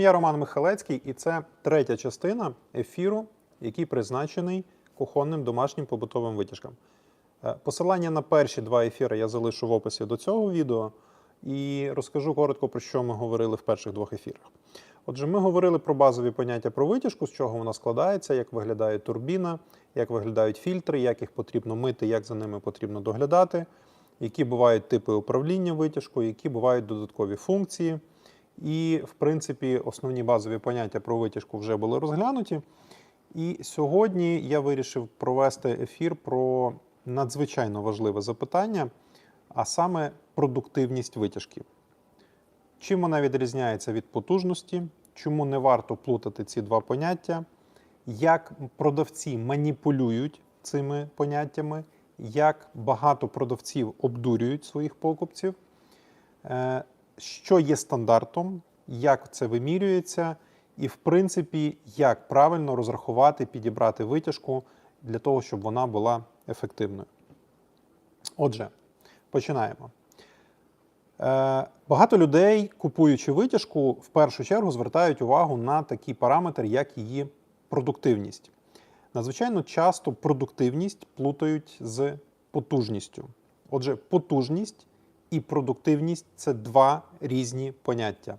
Я Роман Михалецький, і це третя частина ефіру, який призначений кухонним домашнім побутовим витяжкам. Е, Посилання на перші два ефіри я залишу в описі до цього відео і розкажу коротко про що ми говорили в перших двох ефірах. Отже, ми говорили про базові поняття про витяжку, з чого вона складається, як виглядає турбіна, як виглядають фільтри, як їх потрібно мити, як за ними потрібно доглядати, які бувають типи управління витяжкою, які бувають додаткові функції. І, в принципі, основні базові поняття про витяжку вже були розглянуті. І сьогодні я вирішив провести ефір про надзвичайно важливе запитання, а саме продуктивність витяжки. Чим вона відрізняється від потужності, чому не варто плутати ці два поняття, як продавці маніпулюють цими поняттями, як багато продавців обдурюють своїх покупців, е, що є стандартом, як це вимірюється, і, в принципі, як правильно розрахувати, підібрати витяжку для того, щоб вона була ефективною. Отже, починаємо. Е, Багато людей, купуючи витяжку, в першу чергу звертають увагу на такий параметр, як її продуктивність. Надзвичайно часто продуктивність плутають з потужністю. Отже, потужність і продуктивність це два різні поняття.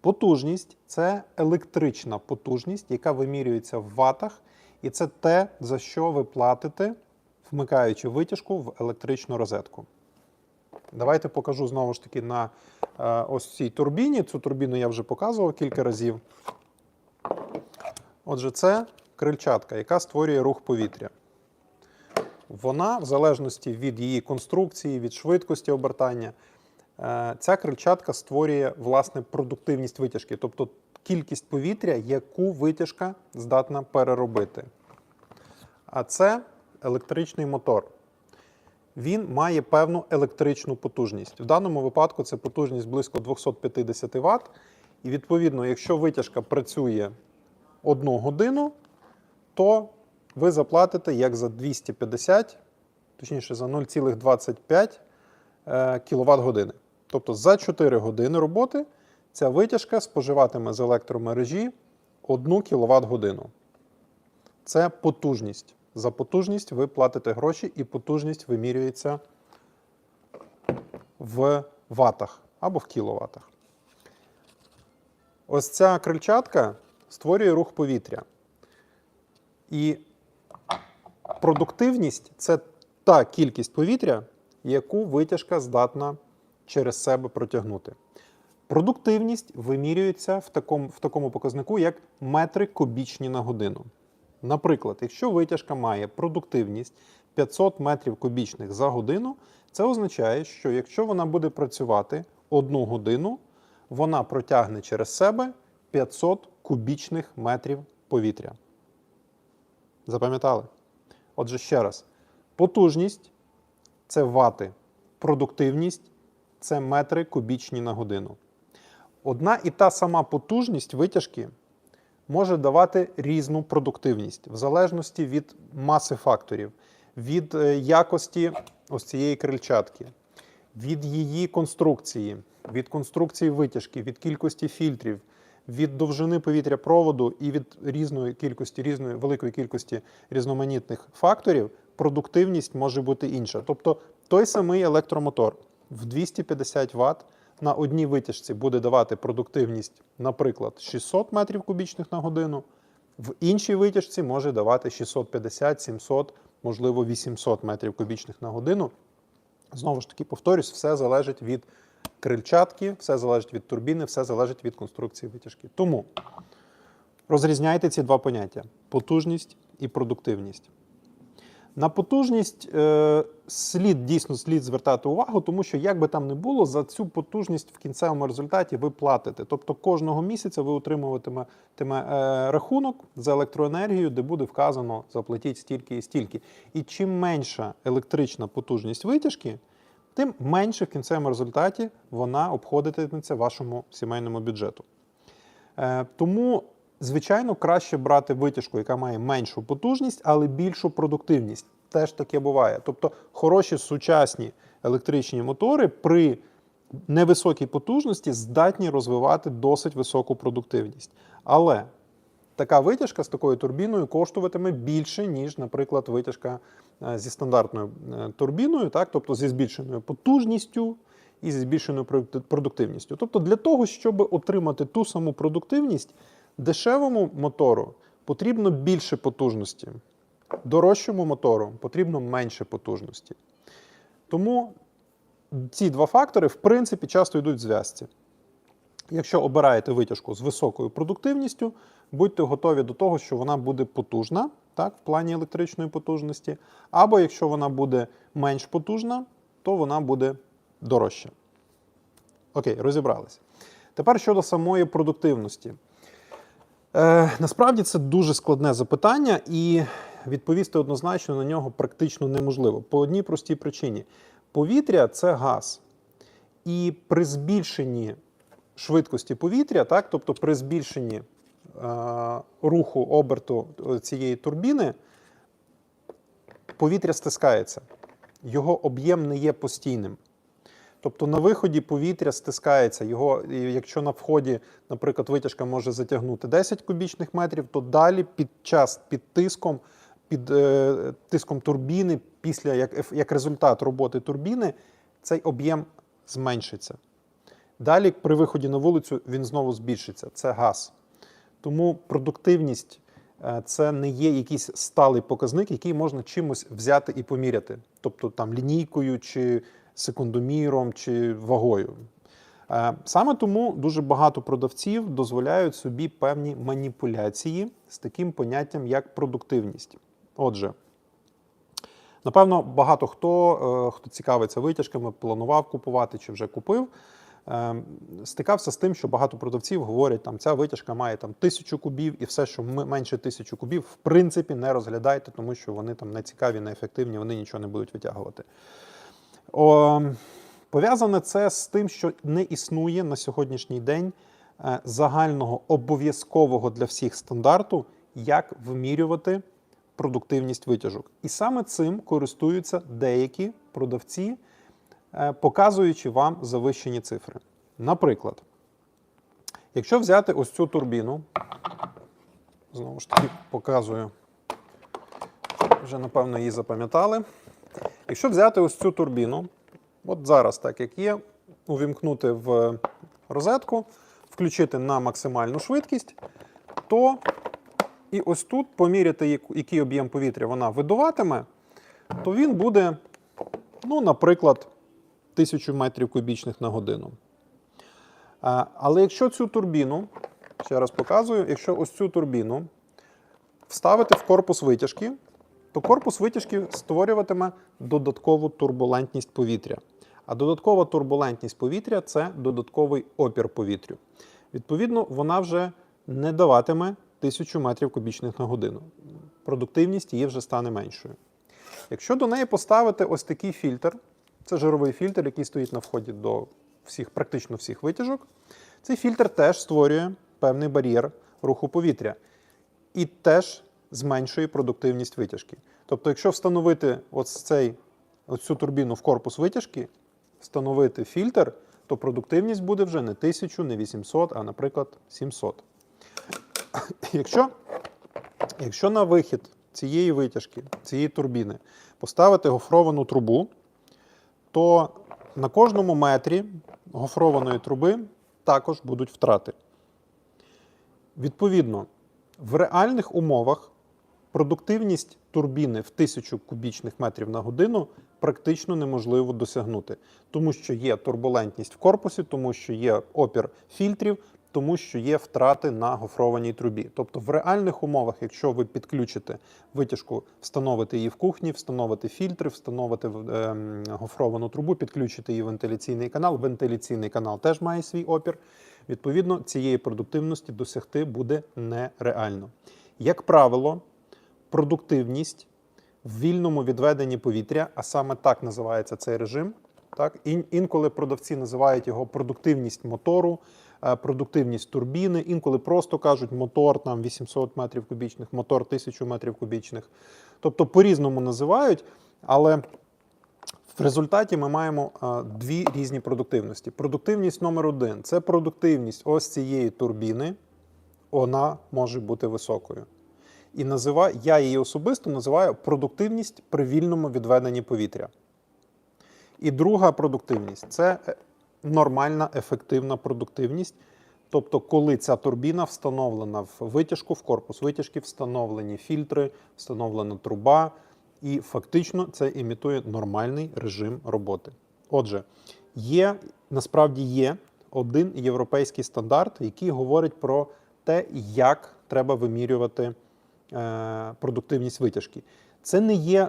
Потужність це електрична потужність, яка вимірюється в ватах, і це те, за що ви платите, вмикаючи витяжку в електричну розетку. Давайте покажу знову ж таки на е, ось цій турбіні. Цю турбіну я вже показував кілька разів. Отже, це крильчатка, яка створює рух повітря. Вона, в залежності від її конструкції, від швидкості обертання, е, ця крильчатка створює власне продуктивність витяжки, тобто кількість повітря, яку витяжка здатна переробити. А це електричний мотор. Він має певну електричну потужність. В даному випадку це потужність близько 250 Вт. І відповідно, якщо витяжка працює одну годину, то ви заплатите як за 250, точніше за 0,25 кВт години. Тобто за 4 години роботи ця витяжка споживатиме з електромережі 1 кВт годину. Це потужність. За потужність ви платите гроші, і потужність вимірюється в ватах або в кіловатах. Ось ця крильчатка створює рух повітря. І продуктивність це та кількість повітря, яку витяжка здатна через себе протягнути. Продуктивність вимірюється в такому, в такому показнику, як метри кубічні на годину. Наприклад, якщо витяжка має продуктивність 500 метрів кубічних за годину, це означає, що якщо вона буде працювати одну годину, вона протягне через себе 500 кубічних метрів повітря. Запам'ятали? Отже, ще раз: потужність це вати, продуктивність це метри кубічні на годину. Одна і та сама потужність витяжки може давати різну продуктивність в залежності від маси факторів, від е, якості ось цієї крильчатки, від її конструкції, від конструкції витяжки, від кількості фільтрів, від довжини повітря проводу і від різної кількості, різної великої кількості різноманітних факторів, продуктивність може бути інша. Тобто той самий електромотор в 250 Вт на одній витяжці буде давати продуктивність, наприклад, 600 метрів кубічних на годину, в іншій витяжці може давати 650, 700, можливо, 800 метрів кубічних на годину. Знову ж таки, повторюсь, все залежить від крильчатки, все залежить від турбіни, все залежить від конструкції витяжки. Тому розрізняйте ці два поняття: потужність і продуктивність. На потужність е, слід дійсно слід звертати увагу, тому що як би там не було, за цю потужність в кінцевому результаті ви платите. Тобто кожного місяця ви отримуватиме тиме, е, рахунок за електроенергію, де буде вказано заплатіть стільки і стільки. І чим менша електрична потужність витяжки, тим менше в кінцевому результаті вона обходитиметься вашому сімейному бюджету. Е, тому Звичайно, краще брати витяжку, яка має меншу потужність, але більшу продуктивність. Теж таке буває. Тобто хороші сучасні електричні мотори при невисокій потужності здатні розвивати досить високу продуктивність. Але така витяжка з такою турбіною коштуватиме більше, ніж, наприклад, витяжка е, зі стандартною е, турбіною, так, тобто зі збільшеною потужністю і зі збільшеною продуктивністю. Тобто, для того, щоб отримати ту саму продуктивність, дешевому мотору потрібно більше потужності, дорожчому мотору потрібно менше потужності. Тому ці два фактори, в принципі, часто йдуть в зв'язці. Якщо обираєте витяжку з високою продуктивністю, будьте готові до того, що вона буде потужна, так, в плані електричної потужності. Або якщо вона буде менш потужна, то вона буде дорожча. Окей, розібралися. Тепер щодо самої продуктивності. Е, насправді це дуже складне запитання, і відповісти однозначно на нього практично неможливо. По одній простій причині: повітря це газ. І при збільшенні швидкості повітря, так, тобто при збільшенні е, руху оберту цієї турбіни, повітря стискається. Його об'єм не є постійним. Тобто на виході повітря стискається. Його, якщо на вході, наприклад, витяжка може затягнути 10 кубічних метрів, то далі під час під тиском, під е, тиском турбіни, після як, як результат роботи турбіни, цей об'єм зменшиться. Далі, при виході на вулицю, він знову збільшиться. Це газ. Тому продуктивність е, це не є якийсь сталий показник, який можна чимось взяти і поміряти. Тобто там лінійкою, чи секундоміром, чи вагою. Е, Саме тому дуже багато продавців дозволяють собі певні маніпуляції з таким поняттям, як продуктивність. Отже, Напевно, багато хто, е, хто цікавиться витяжками, планував купувати чи вже купив, стикався з тим, що багато продавців говорять, там ця витяжка має там тисячу кубів, і все, що менше тисячу кубів, в принципі, не розглядайте, тому що вони там не цікаві, не ефективні, вони нічого не будуть витягувати. О, пов'язане це з тим, що не існує на сьогоднішній день е, загального обов'язкового для всіх стандарту, як вимірювати продуктивність витяжок. І саме цим користуються деякі продавці, показуючи вам завищені цифри. Наприклад, якщо взяти ось цю турбіну, знову ж таки показую, вже напевно її запам'ятали. Якщо взяти ось цю турбіну, от зараз, так як є, увімкнути в розетку, включити на максимальну швидкість, то і ось тут поміряти, який об'єм повітря вона видуватиме, то він буде, ну, наприклад, 1000 метрів кубічних на годину. Але якщо цю турбіну, ще раз показую, якщо ось цю турбіну вставити в корпус витяжки, то корпус витяжки створюватиме додаткову турбулентність повітря. А додаткова турбулентність повітря це додатковий опір повітрю. Відповідно, вона вже не даватиме 1000 метрів кубічних на годину. Продуктивність її вже стане меншою. Якщо до неї поставити ось такий фільтр, це жировий фільтр, який стоїть на вході до всіх, практично всіх витяжок, цей фільтр теж створює певний бар'єр руху повітря і теж зменшує продуктивність витяжки. Тобто, якщо встановити ось цей, ось цю турбіну в корпус витяжки, встановити фільтр, то продуктивність буде вже не 1000, не 800, а, наприклад, 700. Якщо, якщо на вихід цієї витяжки, цієї турбіни поставити гофровану трубу, то на кожному метрі гофрованої труби також будуть втрати. Відповідно, в реальних умовах продуктивність турбіни в 1000 кубічних метрів на годину практично неможливо досягнути, тому що є турбулентність в корпусі, тому що є опір фільтрів, тому що є втрати на гофрованій трубі. Тобто в реальних умовах, якщо ви підключите витяжку, встановите її в кухні, встановите фільтри, встановите ем, гофровану трубу, підключите її вентиляційний канал. Вентиляційний канал теж має свій опір. Відповідно, цієї продуктивності досягти буде нереально. Як правило, продуктивність в вільному відведенні повітря, а саме так називається цей режим. Так? Ін- інколи продавці називають його продуктивність мотору, е, продуктивність турбіни, інколи просто кажуть мотор там 800 метрів кубічних, мотор 1000 метрів кубічних. Тобто по-різному називають, але В результаті ми маємо дві різні продуктивності. Продуктивність номер один це продуктивність ось цієї турбіни. Вона може бути високою. І називаю, я її особисто називаю продуктивність при вільному відведенні повітря. І друга продуктивність це е, нормальна ефективна продуктивність. Тобто, коли ця турбіна встановлена в витяжку, в корпус витяжки, встановлені фільтри, встановлена труба, і фактично це імітує нормальний режим роботи. Отже, є насправді є один європейський стандарт, який говорить про те, як треба вимірювати е, продуктивність витяжки. Це не є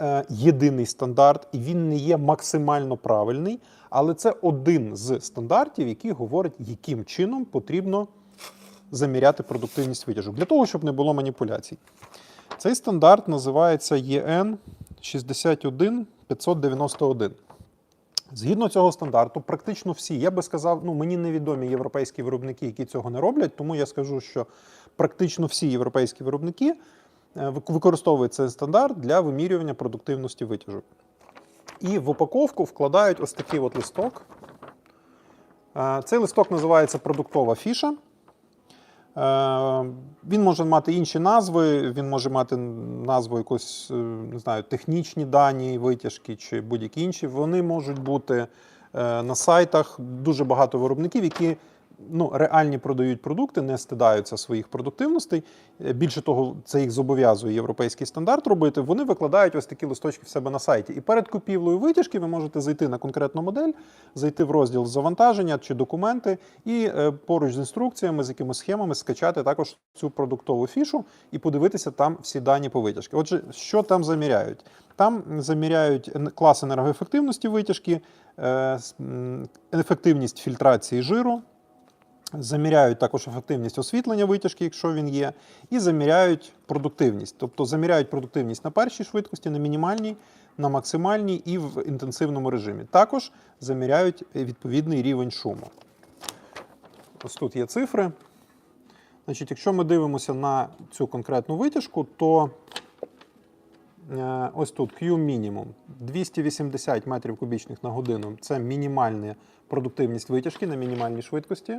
е, єдиний стандарт, і він не є максимально правильний, але це один з стандартів, який говорить, яким чином потрібно заміряти продуктивність витяжок, для того, щоб не було маніпуляцій. Цей стандарт називається ЄН 61591. Згідно цього стандарту, практично всі, я би сказав, ну мені невідомі європейські виробники, які цього не роблять, тому я скажу, що практично всі європейські виробники е, використовують цей стандарт для вимірювання продуктивності витяжок. І в упаковку вкладають ось такий от листок. Е, Цей листок називається продуктова фіша. Е, Він може мати інші назви, він може мати назву якось, е, не знаю, технічні дані, витяжки чи будь-які інші. Вони можуть бути на сайтах дуже багато виробників, які ну, реальні продають продукти, не стидаються своїх продуктивностей. Е, Більше того, це їх зобов'язує європейський стандарт робити. Вони викладають ось такі листочки в себе на сайті. І перед купівлею витяжки ви можете зайти на конкретну модель, зайти в розділ завантаження чи документи, і е, поруч з інструкціями, з якимись схемами скачати також цю продуктову фішу і подивитися там всі дані по витяжки. Отже, що там заміряють? Там заміряють клас енергоефективності витяжки, е, ефективність фільтрації жиру. Заміряють також ефективність освітлення витяжки, якщо він є, і заміряють продуктивність. Тобто заміряють продуктивність на першій швидкості, на мінімальній, на максимальній і в інтенсивному режимі. Також заміряють відповідний рівень шуму. Ось тут є цифри. Значить, якщо ми дивимося на цю конкретну витяжку, то е, ось тут Q мінімум 280 метрів кубічних на годину це мінімальна продуктивність витяжки на мінімальній швидкості.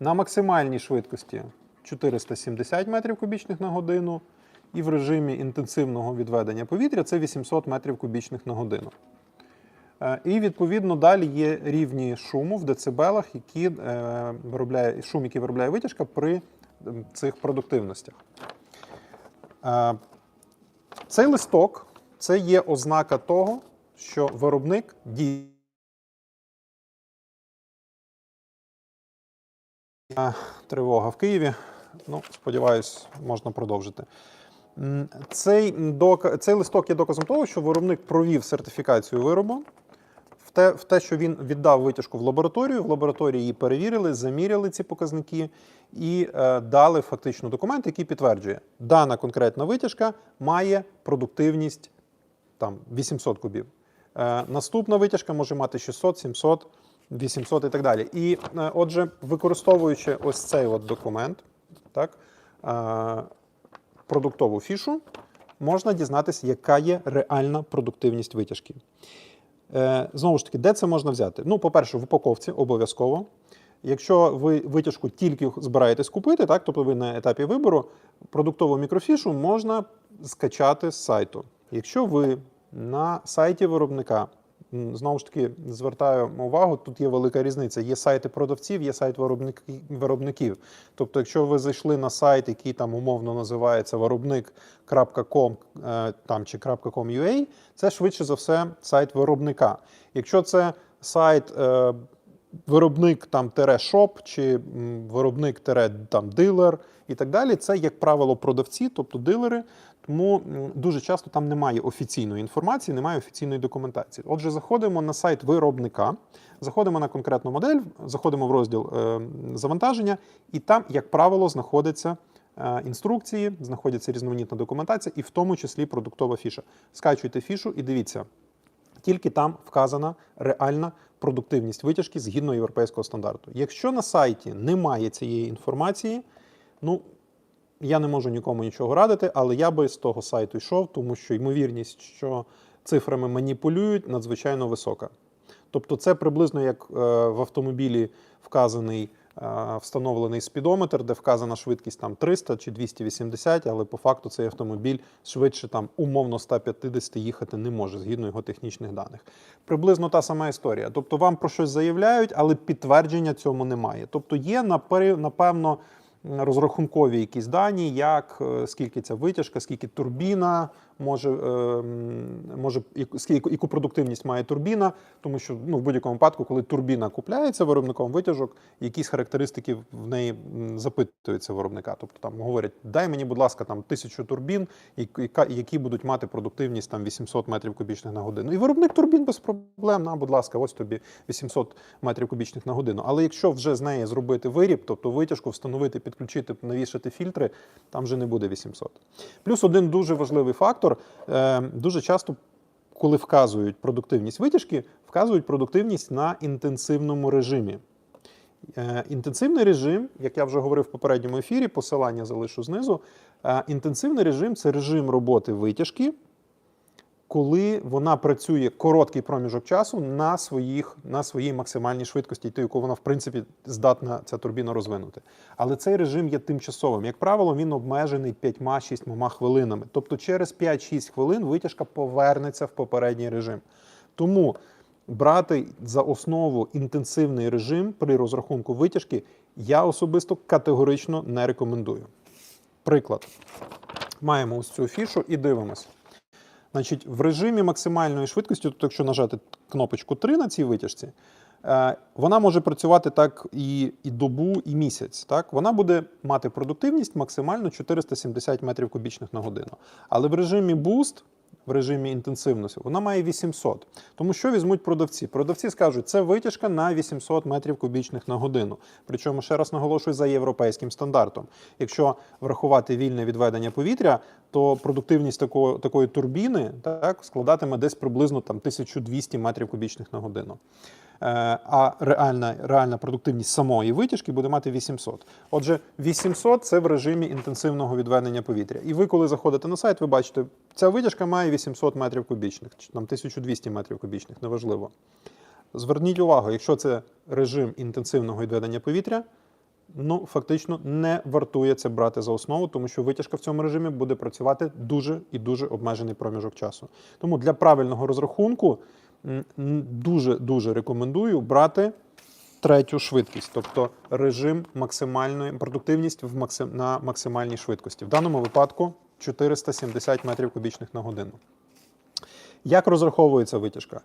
На максимальній швидкості 470 метрів кубічних на годину, і в режимі інтенсивного відведення повітря це 800 метрів кубічних на годину. Е, І відповідно далі є рівні шуму в децибелах, які е, виробляє шум, який виробляє витяжка при цих продуктивностях. Е, Цей листок це є ознака того, що виробник діє. Тривога в Києві. Ну, сподіваюсь, можна продовжити. Цей, док... Цей листок є доказом того, що виробник провів сертифікацію виробу. В те, в те, що він віддав витяжку в лабораторію, в лабораторії її перевірили, заміряли ці показники і е, дали фактично документ, який підтверджує, дана конкретна витяжка має продуктивність там 800 кубів. Е, наступна витяжка може мати 600, 700, 800 і так далі. І е, отже, використовуючи ось цей от документ, так, е, продуктову фішу, можна дізнатися, яка є реальна продуктивність витяжки. Е, знову ж таки, де це можна взяти? Ну, по-перше, в упаковці обов'язково. Якщо ви витяжку тільки збираєтесь купити, так, тобто ви на етапі вибору, продуктову мікрофішу можна скачати з сайту. Якщо ви на сайті виробника, знову ж таки, звертаю увагу, тут є велика різниця. Є сайти продавців, є сайт виробників. Тобто, якщо ви зайшли на сайт, який там умовно називається виробник.com е, там, чи .com.ua, це швидше за все сайт виробника. Якщо це сайт е, виробник там тере шоп чи виробник тере там дилер і так далі, це, як правило, продавці, тобто дилери. Тому дуже часто там немає офіційної інформації, немає офіційної документації. Отже, заходимо на сайт виробника, заходимо на конкретну модель, заходимо в розділ е, завантаження, і там, як правило, знаходиться е, інструкції, знаходиться різноманітна документація, і в тому числі продуктова фіша. Скачуйте фішу і дивіться. Тільки там вказана реальна продуктивність витяжки згідно європейського стандарту. Якщо на сайті немає цієї інформації, ну я не можу нікому нічого радити, але я би з того сайту йшов, тому що ймовірність, що цифрами маніпулюють, надзвичайно висока. Тобто, це приблизно як е, в автомобілі вказаний встановлений спідометр, де вказана швидкість там 300 чи 280, але по факту цей автомобіль швидше там умовно 150 їхати не може згідно його технічних даних. Приблизно та сама історія. Тобто вам про щось заявляють, але підтвердження цьому немає. Тобто є напе- напевно розрахункові якісь дані, як е, скільки ця витяжка, скільки турбіна може, е, може скільки яку продуктивність має турбіна, тому що ну, в будь-якому випадку, коли турбіна купляється виробником витяжок, якісь характеристики в неї запитуються виробника. Тобто там говорять, дай мені, будь ласка, там тисячу турбін, які будуть мати продуктивність там 800 метрів кубічних на годину. І виробник турбін без проблем, на, будь ласка, ось тобі 800 метрів кубічних на годину. Але якщо вже з неї зробити виріб, тобто витяжку, встановити, підключити, навішати фільтри, там вже не буде 800. Плюс один дуже важливий фактор. Е, Дуже часто, коли вказують продуктивність витяжки, вказують продуктивність на інтенсивному режимі. Е, Інтенсивний режим, як я вже говорив в попередньому ефірі, посилання залишу знизу. Е, Інтенсивний режим це режим роботи витяжки, коли вона працює короткий проміжок часу на, своїх, на своїй максимальній швидкості, ту, яку вона, в принципі, здатна ця турбіна розвинути. Але цей режим є тимчасовим. Як правило, він обмежений 5-6 хвилинами. Тобто через 5-6 хвилин витяжка повернеться в попередній режим. Тому брати за основу інтенсивний режим при розрахунку витяжки я особисто категорично не рекомендую. Приклад. Маємо ось цю фішу і дивимося. Значить, в режимі максимальної швидкості, тобто, якщо нажати кнопочку 3 на цій витяжці, е, вона може працювати так і, і добу, і місяць. Так? Вона буде мати продуктивність максимально 470 метрів кубічних на годину. Але в режимі Boost, в режимі інтенсивності, вона має 800. Тому що візьмуть продавці? Продавці скажуть, це витяжка на 800 метрів кубічних на годину. Причому, ще раз наголошую, за європейським стандартом. Якщо врахувати вільне відведення повітря, то продуктивність такої, такої турбіни так, складатиме десь приблизно там, 1200 метрів кубічних на годину. Е, А реальна, реальна продуктивність самої витяжки буде мати 800. Отже, 800 це в режимі інтенсивного відведення повітря. І ви, коли заходите на сайт, ви бачите, ця витяжка має 800 метрів кубічних, чи там 1200 метрів кубічних, неважливо. Зверніть увагу, якщо це режим інтенсивного відведення повітря, ну фактично не вартує це брати за основу, тому що витяжка в цьому режимі буде працювати дуже і дуже обмежений проміжок часу. Тому для правильного розрахунку м, м, дуже дуже рекомендую брати третю швидкість, тобто режим максимальної продуктивність в максим, на максимальній швидкості. В даному випадку 470 метрів кубічних на годину. Як розраховується витяжка?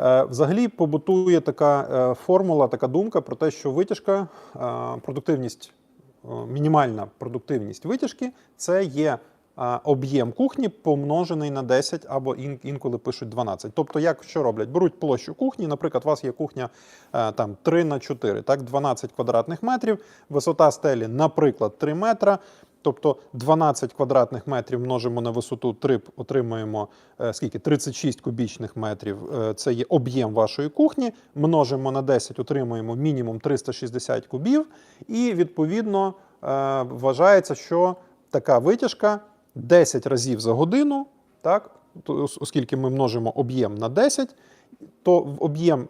Е, Взагалі побутує така е, формула, така думка про те, що витяжка, е, продуктивність, мінімальна продуктивність витяжки це є об'єм кухні помножений на 10 або інколи пишуть 12. Тобто, як що роблять? Беруть площу кухні, наприклад, у вас є кухня е, там 3 на 4, так, 12 квадратних метрів, висота стелі, наприклад, 3 метра. Тобто 12 квадратних метрів множимо на висоту 3, отримуємо е, скільки? 36 кубічних метрів. Е, це є об'єм вашої кухні. Множимо на 10, отримуємо мінімум 360 кубів. І відповідно вважається, що така витяжка 10 разів за годину, так, оскільки ми множимо об'єм на 10, то об'єм, е,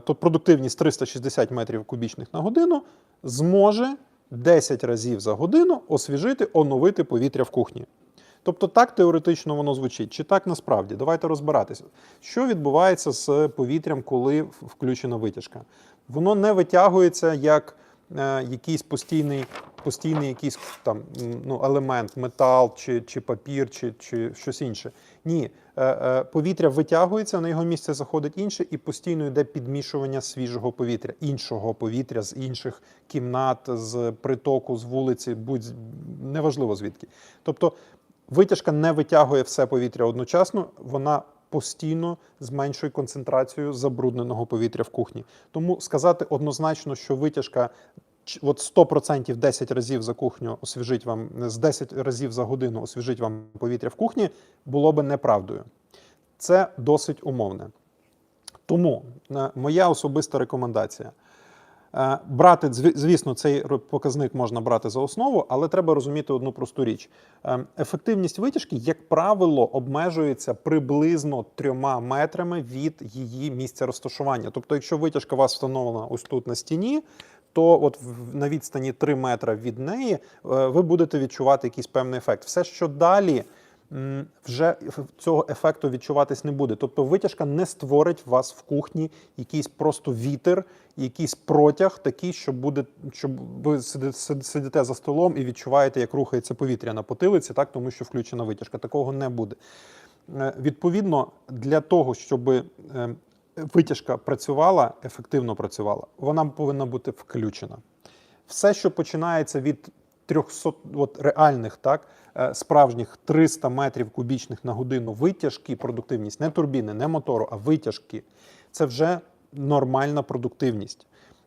то продуктивність 360 метрів кубічних на годину зможе 10 разів за годину освіжити, оновити повітря в кухні. Тобто так теоретично воно звучить, чи так насправді? Давайте розбиратися. Що відбувається з повітрям, коли включена витяжка? Воно не витягується як якийсь постійний, постійний якийсь там ну, елемент, метал чи, чи папір, чи, чи щось інше. Ні, е, е, повітря витягується, на його місце заходить інше, і постійно йде підмішування свіжого повітря, іншого повітря з інших кімнат, з притоку, з вулиці, будь неважливо звідки. Тобто витяжка не витягує все повітря одночасно, вона постійно зменшує концентрацію забрудненого повітря в кухні. Тому сказати однозначно, що витяжка от 100% 10 разів за кухню освіжить вам з 10 разів за годину освіжить вам повітря в кухні, було би неправдою. Це досить умовне. Тому е, моя особиста рекомендація. Е, Брати, звісно, цей показник можна брати за основу, але треба розуміти одну просту річ. Е, Ефективність витяжки, як правило, обмежується приблизно трьома метрами від її місця розташування. Тобто, якщо витяжка у вас встановлена ось тут на стіні, то от на відстані 3 метра від неї е, ви будете відчувати якийсь певний ефект. Все, що далі. Вже цього ефекту відчуватись не буде. Тобто витяжка не створить у вас в кухні якийсь просто вітер, якийсь протяг, такий, що буде, щоб ви сидите за столом і відчуваєте, як рухається повітря на потилиці, так тому що включена витяжка. Такого не буде. Е, Відповідно, для того, щоб е, витяжка працювала, ефективно працювала, вона повинна бути включена. Все, що починається від 300 от реальних, так, е, справжніх 300 метрів кубічних на годину витяжки, продуктивність, не турбіни, не мотору, а витяжки, це вже нормальна продуктивність.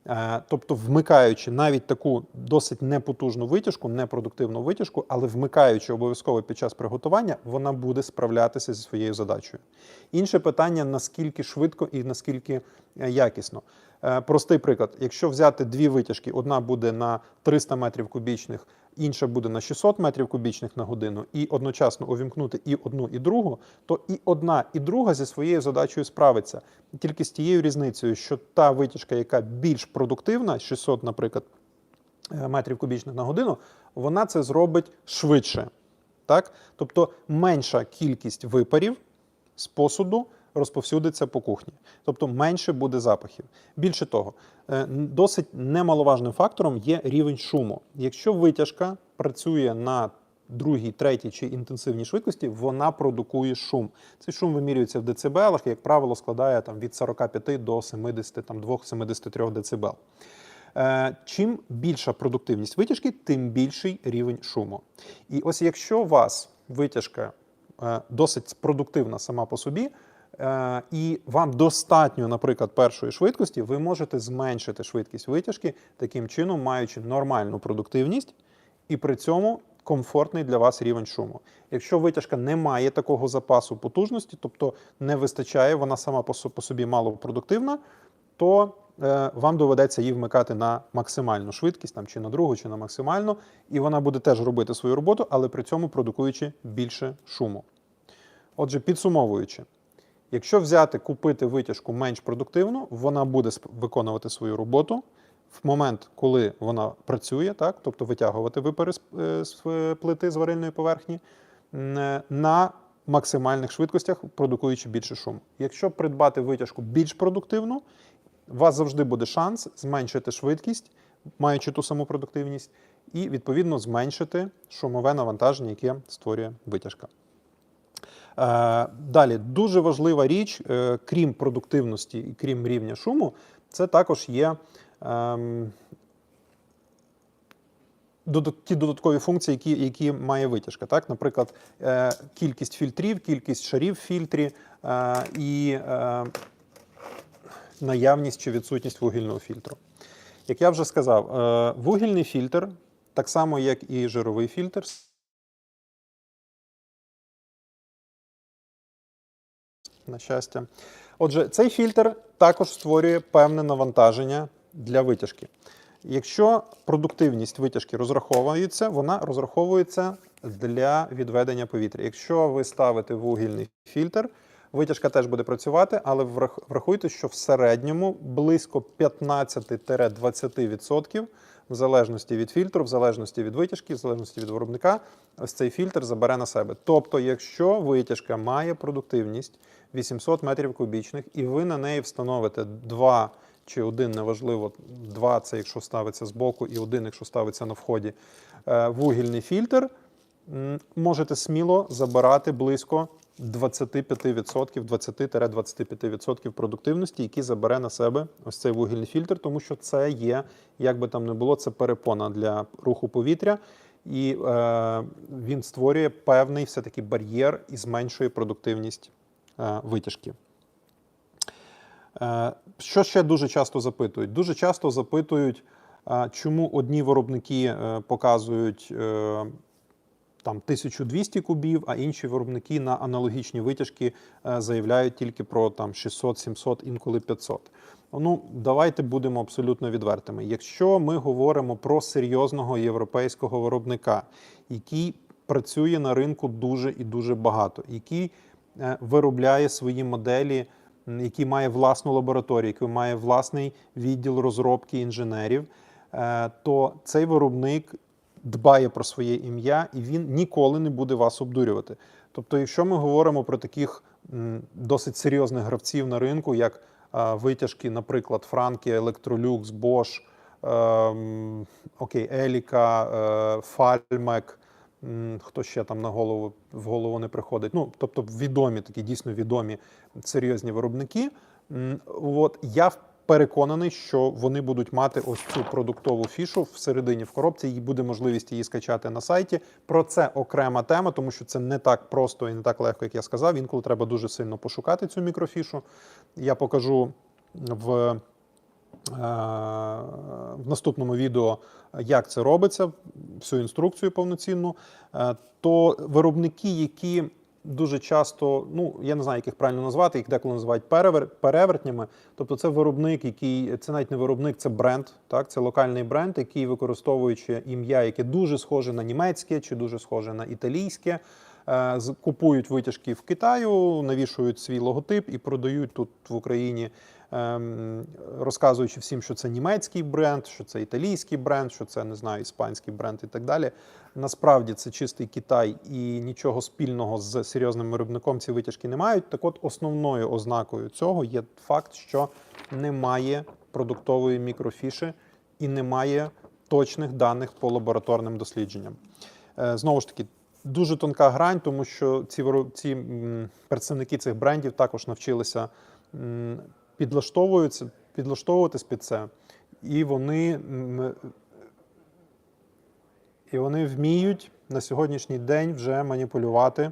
Е, Тобто, вмикаючи навіть таку досить непотужну витяжку, непродуктивну витяжку, але вмикаючи обов'язково під час приготування, вона буде справлятися зі своєю задачею. Інше питання: наскільки швидко і наскільки е, якісно. Е, Простий приклад: якщо взяти дві витяжки, одна буде на 300 метрів кубічних, інша буде на 600 метрів кубічних на годину, і одночасно увімкнути і одну, і другу, то і одна, і друга зі своєю задачею справиться. Тільки з тією різницею, що та витяжка, яка більш продуктивна, 600, наприклад, е, метрів кубічних на годину, вона це зробить швидше. Так? Тобто менша кількість випарів з посуду розповсюдиться по кухні. Тобто менше буде запахів. Більше того, е, досить немаловажним фактором є рівень шуму. Якщо витяжка працює на другій, третій чи інтенсивній швидкості, вона продукує шум. Цей шум вимірюється в децибелах, і, як правило, складає там, від 45 до 72-73 децибел. Е, Чим більша продуктивність витяжки, тим більший рівень шуму. І ось якщо у вас витяжка е, досить продуктивна сама по собі, і вам достатньо, наприклад, першої швидкості, ви можете зменшити швидкість витяжки, таким чином маючи нормальну продуктивність і при цьому комфортний для вас рівень шуму. Якщо витяжка не має такого запасу потужності, тобто не вистачає, вона сама по собі малопродуктивна, то е, вам доведеться її вмикати на максимальну швидкість, там, чи на другу, чи на максимальну, і вона буде теж робити свою роботу, але при цьому продукуючи більше шуму. Отже, підсумовуючи, якщо взяти, купити витяжку менш продуктивну, вона буде виконувати свою роботу в момент, коли вона працює, так, тобто витягувати випари е, з е, плити з варильної поверхні, е, на максимальних швидкостях, продукуючи більше шуму. Якщо придбати витяжку більш продуктивну, у вас завжди буде шанс зменшити швидкість, маючи ту саму продуктивність, і відповідно зменшити шумове навантаження, яке створює витяжка. Е, Далі дуже важлива річ, е, крім продуктивності і крім рівня шуму, це також є ем, ті додаткові функції, які, які має витяжка. Так? Наприклад, е, кількість фільтрів, кількість шарів в фільтрі і наявність чи відсутність вугільного фільтру. Як я вже сказав, вугільний фільтр, так само як і жировий фільтр, на щастя. Отже, цей фільтр також створює певне навантаження для витяжки. Якщо продуктивність витяжки розраховується, вона розраховується для відведення повітря. Якщо ви ставите вугільний фільтр, витяжка теж буде працювати, але врахуйте, що в середньому близько 15-20% в залежності від фільтру, в залежності від витяжки, в залежності від виробника, ось цей фільтр забере на себе. Тобто, якщо витяжка має продуктивність 800 метрів кубічних, і ви на неї встановите два чи один, неважливо, два це якщо ставиться збоку, і один, якщо ставиться на вході, е, вугільний фільтр, можете сміло забирати близько 25%, 20-25% продуктивності, які забере на себе ось цей вугільний фільтр, тому що це є, як би там не було, це перепона для руху повітря, і е, він створює певний все-таки бар'єр і зменшує продуктивність витяжки. Е, Що ще дуже часто запитують? Дуже часто запитують, чому одні виробники е, показують е, там 1200 кубів, а інші виробники на аналогічні витяжки е, заявляють тільки про там 600, 700, інколи 500. Ну, давайте будемо абсолютно відвертими. Якщо ми говоримо про серйозного європейського виробника, який працює на ринку дуже і дуже багато, який е, виробляє свої моделі, який має власну лабораторію, який має власний відділ розробки інженерів, е, то цей виробник дбає про своє ім'я і він ніколи не буде вас обдурювати. Тобто, якщо ми говоримо про таких досить серйозних гравців на ринку, як е, витяжки, наприклад, Франкі, Electrolux, Bosch, ем, окей, Еліка, е, Фальмек, хто ще там на голову в голову не приходить. Ну, тобто відомі, такі дійсно відомі серйозні виробники. От я переконаний, що вони будуть мати ось цю продуктову фішу всередині в коробці, і буде можливість її скачати на сайті. Про це окрема тема, тому що це не так просто і не так легко, як я сказав. Інколи треба дуже сильно пошукати цю мікрофішу. Я покажу в в наступному відео, як це робиться, всю інструкцію повноцінну, Е, то виробники, які дуже часто, ну я не знаю, як їх правильно назвати, їх деколи називають перевер, перевертнями. Тобто, це виробник, який це навіть не виробник, це бренд, так це локальний бренд, який використовуючи ім'я, яке дуже схоже на німецьке чи дуже схоже на італійське. е, Купують витяжки в Китаю, навішують свій логотип і продають тут в Україні, розказуючи всім, що це німецький бренд, що це італійський бренд, що це не знаю, іспанський бренд і так далі. Насправді це чистий Китай і нічого спільного з серйозним виробником ці витяжки не мають. Так от основною ознакою цього є факт, що немає продуктової мікрофіші і немає точних даних по лабораторним дослідженням. Е, Знову ж таки, дуже тонка грань, тому що ці, ці представники цих брендів також навчилися підлаштовуються, підлаштовуватись під це, і вони, і вони вміють на сьогоднішній день вже маніпулювати.